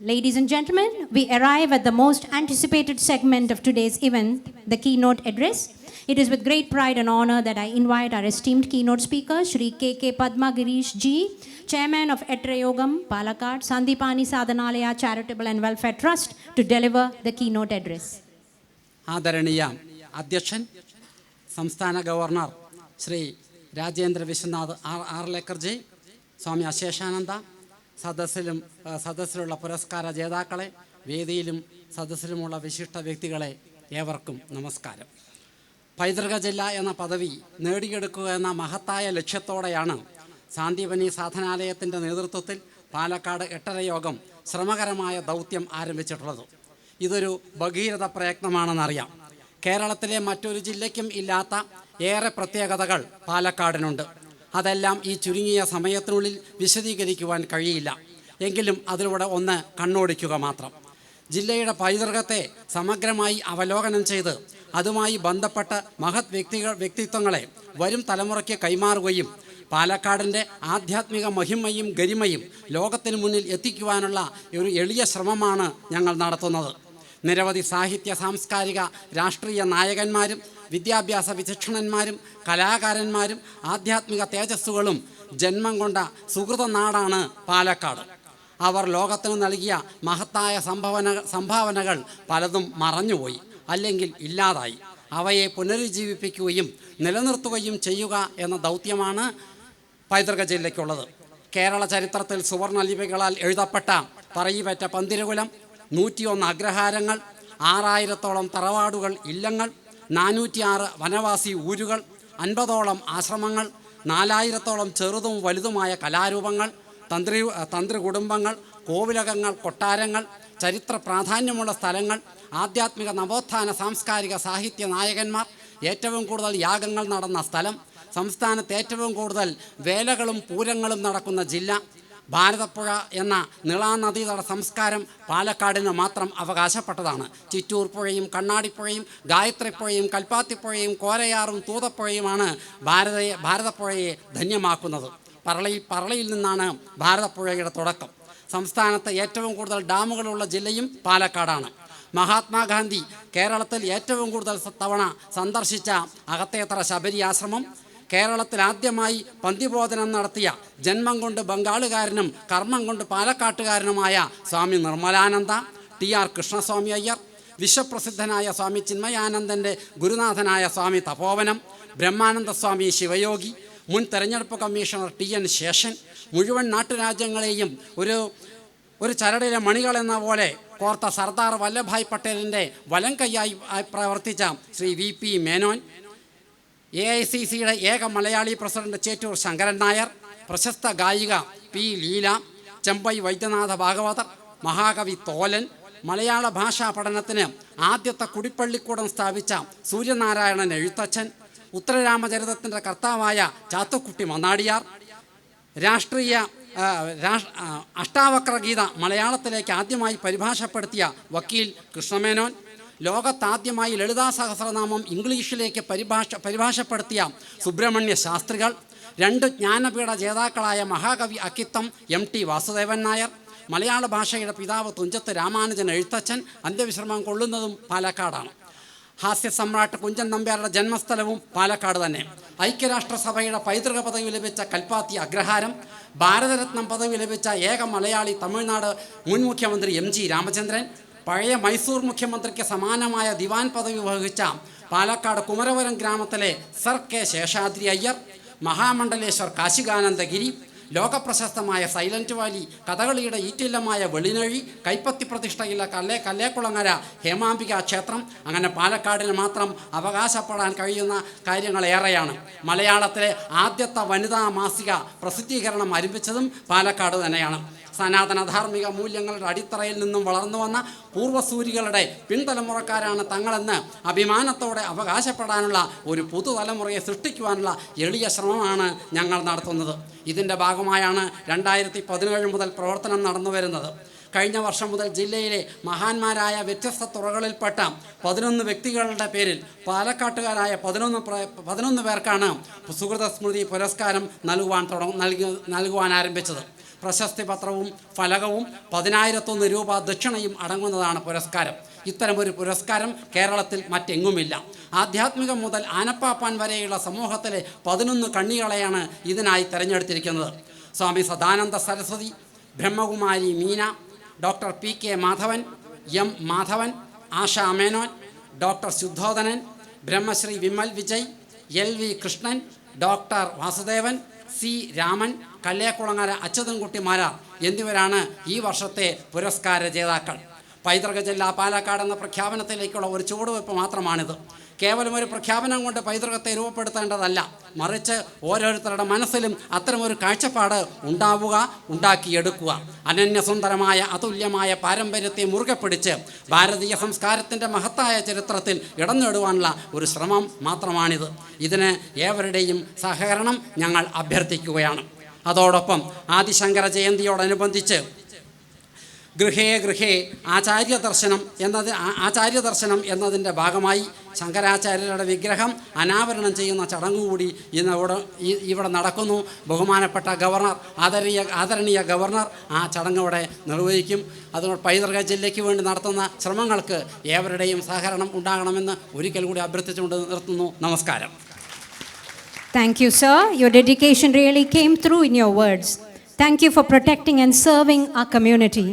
Ladies and gentlemen, we arrive at the most anticipated segment of today's event, the keynote address. It is with great pride and honor that I invite our esteemed keynote speaker, Shri K.K. Padma Girish Ji, Chairman of Etre Yogam, Palakkad, Sandipani Sadhanalaya Charitable and Welfare Trust, to deliver the keynote address. ആദരണീയ അധ്യക്ഷൻ സംസ്ഥാന governor Shri Rajendra Vishwanath R ആർലേക്കർജി Swami Asheshananda സദസ്സിലും സദസ്സിലുള്ള പുരസ്കാര ജേതാക്കളെ വേദിയിലും സദസ്സിലുമുള്ള വിശിഷ്ട വ്യക്തികളെ ഏവർക്കും നമസ്കാരം. പൈതൃക ജില്ല എന്ന പദവി നേടിയെടുക്കുക എന്ന മഹത്തായ ലക്ഷ്യത്തോടെയാണ് സാന്ദീപനി സാധനാലയത്തിന്റെ നേതൃത്വത്തിൽ പാലക്കാട് എട്ടര യോഗം ശ്രമകരമായ ദൗത്യം ആരംഭിച്ചിട്ടുള്ളത്. ഇതൊരു ഭഗീരഥ പ്രയത്നമാണെന്നറിയാം. കേരളത്തിലെ മറ്റൊരു ജില്ലയ്ക്കും ഇല്ലാത്ത ഏറെ പ്രത്യേകതകൾ പാലക്കാടിനുണ്ട്. അതെല്ലാം ഈ ചുരുങ്ങിയ സമയത്തിനുള്ളിൽ വിശദീകരിക്കുവാൻ കഴിയില്ല. എങ്കിലും അതിലൂടെ ഒന്ന് കണ്ണോടിക്കുക മാത്രം. ജില്ലയുടെ പൈതൃകത്തെ സമഗ്രമായി അവലോകനം ചെയ്ത് അതുമായി ബന്ധപ്പെട്ട മഹത് വ്യക്തികൾ വ്യക്തിത്വങ്ങളെ വരും തലമുറയ്ക്ക് കൈമാറുകയും പാലക്കാടിന്റെ ആധ്യാത്മിക മഹിമയും ഗരിമയും ലോകത്തിന് മുന്നിൽ എത്തിക്കുവാനുള്ള ഒരു എളിയ ശ്രമമാണ് ഞങ്ങൾ നടത്തുന്നത്. നിരവധി സാഹിത്യ സാംസ്കാരിക രാഷ്ട്രീയ നായകന്മാരും വിദ്യാഭ്യാസ വിചക്ഷണന്മാരും കലാകാരന്മാരും ആധ്യാത്മിക തേജസ്സുകളും ജന്മം കൊണ്ട സുഹൃത നാടാണ് പാലക്കാട്. അവർ ലോകത്തിന് നൽകിയ മഹത്തായ സംഭവന സംഭാവനകൾ പലതും മറഞ്ഞുപോയി അല്ലെങ്കിൽ ഇല്ലാതായി. അവയെ പുനരുജ്ജീവിപ്പിക്കുകയും നിലനിർത്തുകയും ചെയ്യുക എന്ന ദൗത്യമാണ് പൈതൃക ജില്ലയ്ക്കുള്ളത്. കേരള ചരിത്രത്തിൽ സുവർണ ലിപികളാൽ എഴുതപ്പെട്ട പറയിപ്പറ്റ പന്തിരകുലം നൂറ്റിയൊന്ന് അഗ്രഹാരങ്ങൾ ആറായിരത്തോളം തറവാടുകൾ ഇല്ലങ്ങൾ നാനൂറ്റിയാറ് വനവാസി ഊരുകൾ അൻപതോളം ആശ്രമങ്ങൾ നാലായിരത്തോളം ചെറുതും വലുതുമായ കലാരൂപങ്ങൾ തന്ത്രി തന്ത്രി കുടുംബങ്ങൾ കോവിലകങ്ങൾ കൊട്ടാരങ്ങൾ ചരിത്ര പ്രാധാന്യമുള്ള സ്ഥലങ്ങൾ ആധ്യാത്മിക നവോത്ഥാന സാംസ്കാരിക സാഹിത്യ നായകന്മാർ ഏറ്റവും കൂടുതൽ യാഗങ്ങൾ നടന്ന സ്ഥലം സംസ്ഥാനത്ത് ഏറ്റവും കൂടുതൽ വേലകളും പൂരങ്ങളും നടക്കുന്ന ജില്ല ഭാരതപ്പുഴ എന്ന നിളാനദീതട സംസ്കാരം പാലക്കാടിന് മാത്രം അവകാശപ്പെട്ടതാണ്. ചിറ്റൂർ പുഴയും കണ്ണാടിപ്പുഴയും ഗായത്രിപ്പുഴയും കൽപ്പാത്തിപ്പുഴയും കോരയാറും തൂതപ്പുഴയുമാണ് ഭാരത ഭാരതപ്പുഴയെ ധന്യമാക്കുന്നത്. പറളയിൽ പറളയിൽ നിന്നാണ് ഭാരതപ്പുഴയുടെ തുടക്കം. സംസ്ഥാനത്ത് ഏറ്റവും കൂടുതൽ ഡാമുകളുള്ള ജില്ലയും പാലക്കാടാണ്. മഹാത്മാഗാന്ധി കേരളത്തിൽ ഏറ്റവും കൂടുതൽ തവണ സന്ദർശിച്ച അകത്തേത്തറ ശബരി ആശ്രമം കേരളത്തിൽ ആദ്യമായി പന്തിബോധനം നടത്തിയ ജന്മം കൊണ്ട് ബംഗാളുകാരനും കർമ്മം കൊണ്ട് പാലക്കാട്ടുകാരനുമായ സ്വാമി നിർമ്മലാനന്ദ ടി ആർ കൃഷ്ണസ്വാമി അയ്യർ വിശ്വപ്രസിദ്ധനായ സ്വാമി ചിന്മയാനന്ദന്റെ ഗുരുനാഥനായ സ്വാമി തപോവനം ബ്രഹ്മാനന്ദ സ്വാമി ശിവയോഗി മുൻ തെരഞ്ഞെടുപ്പ് കമ്മീഷണർ ടി എൻ ശേഷൻ മുഴുവൻ നാട്ടുരാജ്യങ്ങളെയും ഒരു ഒരു ചരടിലെ മണികൾ എന്ന പോലെ കോർത്ത സർദാർ വല്ലഭായ് പട്ടേലിന്റെ വലം കൈയായി പ്രവർത്തിച്ച Shri V P Menon A I C സിയുടെ ഏക മലയാളി പ്രസിഡന്റ് ചേറ്റൂർ ശങ്കരൻ നായർ പ്രശസ്ത ഗായിക പി ലീല ചെമ്പൈ വൈദ്യനാഥ ഭാഗവതർ മഹാകവി തോലൻ മലയാള ഭാഷാ പഠനത്തിന് ആദ്യത്തെ കുടിപ്പള്ളിക്കൂടം സ്ഥാപിച്ച സൂര്യനാരായണൻ എഴുത്തച്ഛൻ ഉത്തരരാമചരിതത്തിന്റെ കർത്താവായ ചാത്തുക്കുട്ടി മന്നാടിയാർ രാഷ്ട്രീയ അഷ്ടാവക്ര ഗീത മലയാളത്തിലേക്ക് ആദ്യമായി പരിഭാഷപ്പെടുത്തിയ വക്കീൽ കൃഷ്ണമേനോൻ ലോകത്താദ്യമായി ലളിതാ സഹസ്രനാമം ഇംഗ്ലീഷിലേക്ക് പരിഭാഷ പരിഭാഷപ്പെടുത്തിയ സുബ്രഹ്മണ്യ ശാസ്ത്രികൾ രണ്ട് ജ്ഞാനപീഠ ജേതാക്കളായ മഹാകവി അക്കിത്തം എം ടി വാസുദേവൻ നായർ മലയാള ഭാഷയുടെ പിതാവ് തുഞ്ചത്ത് രാമാനുജൻ എഴുത്തച്ഛൻ അന്ത്യവിശ്രമം കൊള്ളുന്നതും പാലക്കാടാണ്. ഹാസ്യ സമ്രാട്ട് കുഞ്ചൻ നമ്പ്യാരുടെ ജന്മസ്ഥലവും പാലക്കാട് തന്നെ. ഐക്യരാഷ്ട്രസഭയുടെ പൈതൃക പദവി ലഭിച്ച കൽപ്പാത്തി അഗ്രഹാരം ഭാരതരത്നം പദവി ലഭിച്ച ഏക മലയാളി തമിഴ്നാട് മുൻ മുഖ്യമന്ത്രി എം ജി രാമചന്ദ്രൻ പഴയ മൈസൂർ മുഖ്യമന്ത്രിക്ക് സമാനമായ ദിവാൻ പദവി വഹിച്ച പാലക്കാട് കുമരവരം ഗ്രാമത്തിലെ സർ കെ ശേഷാദ്രി അയ്യർ മഹാമണ്ഡലേശ്വർ കാശികാനന്ദഗിരി ലോകപ്രശസ്തമായ സൈലന്റ് വാലി കഥകളിയുടെ ഈറ്റില്ലമായ വെളിനഴി കൈപ്പത്തി പ്രതിഷ്ഠയിലെ കല്ലേ കല്ലേക്കുളങ്ങര ഹേമാംബിക ക്ഷേത്രം അങ്ങനെ പാലക്കാടിന് മാത്രം അവകാശപ്പെടാൻ കഴിയുന്ന കാര്യങ്ങൾ ഏറെയാണ്. മലയാളത്തിലെ ആദ്യത്തെ വനിതാ മാസിക പ്രസിദ്ധീകരണം ആരംഭിച്ചതും പാലക്കാട് തന്നെയാണ്. സനാതന ധാർമ്മിക മൂല്യങ്ങളുടെ അടിത്തറയിൽ നിന്നും വളർന്നു വന്ന പൂർവസൂരികളുടെ പിൻതലമുറക്കാരാണ് തങ്ങളെന്ന് അഭിമാനത്തോടെ അവകാശപ്പെടാനുള്ള ഒരു പുതുതലമുറയെ സൃഷ്ടിക്കുവാനുള്ള എളിയ ശ്രമമാണ് ഞങ്ങൾ നടത്തുന്നത്. ഇതിന്റെ ഭാഗമായാണ് രണ്ടായിരത്തി പതിനേഴ് മുതൽ പ്രവർത്തനം നടന്നു വരുന്നത്. കഴിഞ്ഞ വർഷം മുതൽ ജില്ലയിലെ മഹാന്മാരായ വ്യത്യസ്ത തുറകളിൽപ്പെട്ട പതിനൊന്ന് വ്യക്തികളുടെ പേരിൽ പാലക്കാട്ടുകാരായ പതിനൊന്ന് പതിനൊന്ന് പേർക്കാണ് സുഹൃത സ്മൃതി പുരസ്കാരം നൽകുവാൻ തുടങ്ങ നൽകി നൽകുവാൻ ആരംഭിച്ചത്. പ്രശസ്തി പത്രവും ഫലകവും പതിനായിരത്തൊന്ന് രൂപ ദക്ഷിണയും അടങ്ങുന്നതാണ് പുരസ്കാരം. ഇത്തരമൊരു പുരസ്കാരം കേരളത്തിൽ മറ്റെങ്ങുമില്ല. ആധ്യാത്മികം മുതൽ ആനപ്പാപ്പാൻ വരെയുള്ള സമൂഹത്തിലെ പതിനൊന്ന് കണ്ണികളെയാണ് ഇതിനായി തിരഞ്ഞെടുത്തിരിക്കുന്നത്. Swami Sadananda Saraswati Brahmakumari Meena doctor P K Madhavan M Madhavan Asha Menon doctor Shuddhodhanan Brahmashri Vimal Vijay L V Krishnan doctor Vasudevan C Raman Kallekulangara Achyuthankutty Marar എന്നിവരാണ് ഈ വർഷത്തെ പുരസ്കാര ജേതാക്കൾ. പൈതൃക ജില്ല പാലക്കാട് എന്ന പ്രഖ്യാപനത്തിലേക്കുള്ള ഒരു ചുവടുവയ്പ് മാത്രമാണിത്. കേവലം ഒരു പ്രഖ്യാപനം കൊണ്ട് പൈതൃകത്തെ രൂപപ്പെടുത്തേണ്ടതല്ല. മറിച്ച് ഓരോരുത്തരുടെ മനസ്സിലും അത്തരമൊരു കാഴ്ചപ്പാട് ഉണ്ടാവുക ഉണ്ടാക്കിയെടുക്കുക. അനന്യസുന്ദരമായ അതുല്യമായ പാരമ്പര്യത്തെ മുറുകെ പിടിച്ച് ഭാരതീയ സംസ്കാരത്തിന്റെ മഹത്തായ ചരിത്രത്തിൽ ഇടം നേടുവാനുള്ള ഒരു ശ്രമം മാത്രമാണിത്. ഇതിന് ഏവരുടെയും സഹകരണം ഞങ്ങൾ അഭ്യർത്ഥിക്കുകയാണ്. അതോടൊപ്പം ആദിശങ്കര ജയന്തിയോടനുബന്ധിച്ച് ഗൃഹേ ഗൃഹേ ആചാര്യ ദർശനം എന്നത് ആ- ആചാര്യ ദർശനം എന്നതിന്റെ ഭാഗമായി ശങ്കരാചാര്യരുടെ വിഗ്രഹം അനാവരണം ചെയ്യുന്ന ചടങ്ങുകൂടി ഇന്ന് ഇവിടെ ഇവിടെ നടക്കുന്നു ബഹുമാനപ്പെട്ട ഗവർണർ ആദരണീയ ആദരണീയ ഗവർണർ ആ ചടങ്ങ് ഇവിടെ നിർവഹിക്കും അതുകൊണ്ട് പൈതൃക ജില്ലയ്ക്ക് വേണ്ടി നടത്തുന്ന ശ്രമങ്ങൾക്ക് ഏവരുടെയും സഹകരണം ഉണ്ടാകണമെന്ന് ഒരിക്കൽ കൂടി അഭ്യർത്ഥിച്ചുകൊണ്ട് നിർത്തുന്നു നമസ്കാരം Thank you, sir. Your dedication really came through in your words. Thank you for protecting and serving our community.